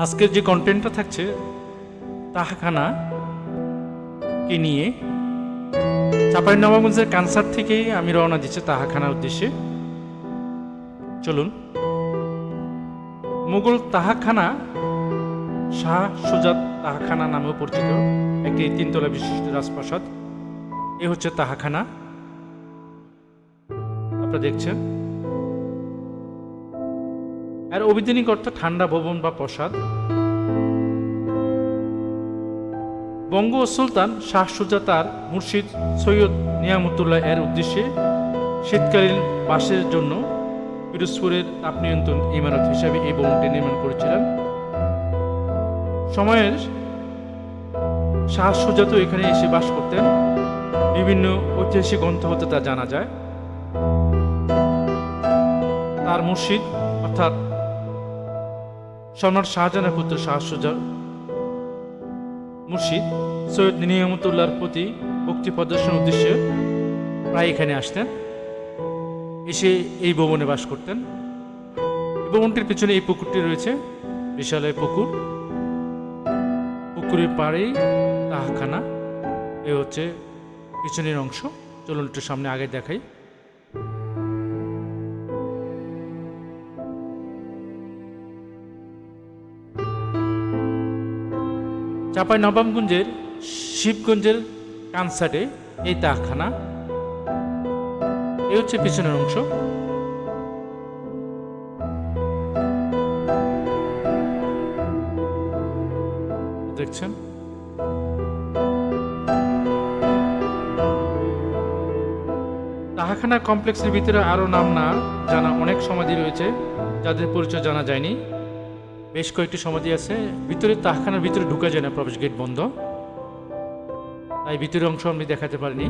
আজকের যে কন্টেন্টটা থাকছে, তাহাখানা কে নিয়ে চাপাই নবাবগঞ্জের কানসার থেকেই আমি রওনা দিচ্ছি তাহাখানার উদ্দেশ্যে। চলুন। মুঘল তাহাখানা শাহ সুজাত তাহাখানা নামেও পরিচিত একটি তিনতলা বিশিষ্ট রাজপ্রাসাদ। এ হচ্ছে তাহাখানা। আপনারা দেখছেন। আর অভিধানিক অর্থ ঠান্ডা ভবন বা প্রসাদ। বঙ্গ সুলতান শাহ সুজা তার মুর্শিদ সৈয়দ নিয়ামতুল্লাহ এর উদ্দেশ্যে শীতকালীন বাসের জন্য পিরোজপুরের তাপ নিয়ন্ত্রণ ইমারত হিসাবে এই ভবনটি নির্মাণ করেছিলেন। সময়ের শাহ সুজা তো এখানে এসে বাস করতেন। বিভিন্ন ঐতিহাসিক গ্রন্থ হতে তা জানা যায়। তার মুর্শিদ অর্থাৎ সম্রাট শাহজাহানের পুত্র শাহ সুজা মুর্শিদ সৈয়দ নিয়ামতুল্লাহর প্রতি ভক্তি প্রদর্শন উদ্দেশ্যে প্রায় এখানে আসতেন, এসে এই ভবনে বাস করতেন। ভবনটির পিছনে এই পুকুরটি রয়েছে বিশাল এই পুকুর। পুকুরের পাড়েই তাহাখানা, এ হচ্ছে পিছনের অংশ। চলুন একটু সামনে আগে দেখাই। চাপাই নবাবগঞ্জের, শিবগঞ্জের কানসাটে এই তাহখানা এই হচ্ছে পিছনের অংশ। দেখছেন? তাহাখানা কমপ্লেক্সের ভিতরে আরও নাম না জানা অনেক সমাধি রয়েছে, যাদের পরিচয় জানা যায়নি। বেশ কয়েকটি সমাধি আছে, ভিতরে তাহখানার ভিতরে ঢুকা যায় না, প্রবেশ গেট বন্ধ। তাই ভিতরের অংশ আমি দেখাতে পারিনি।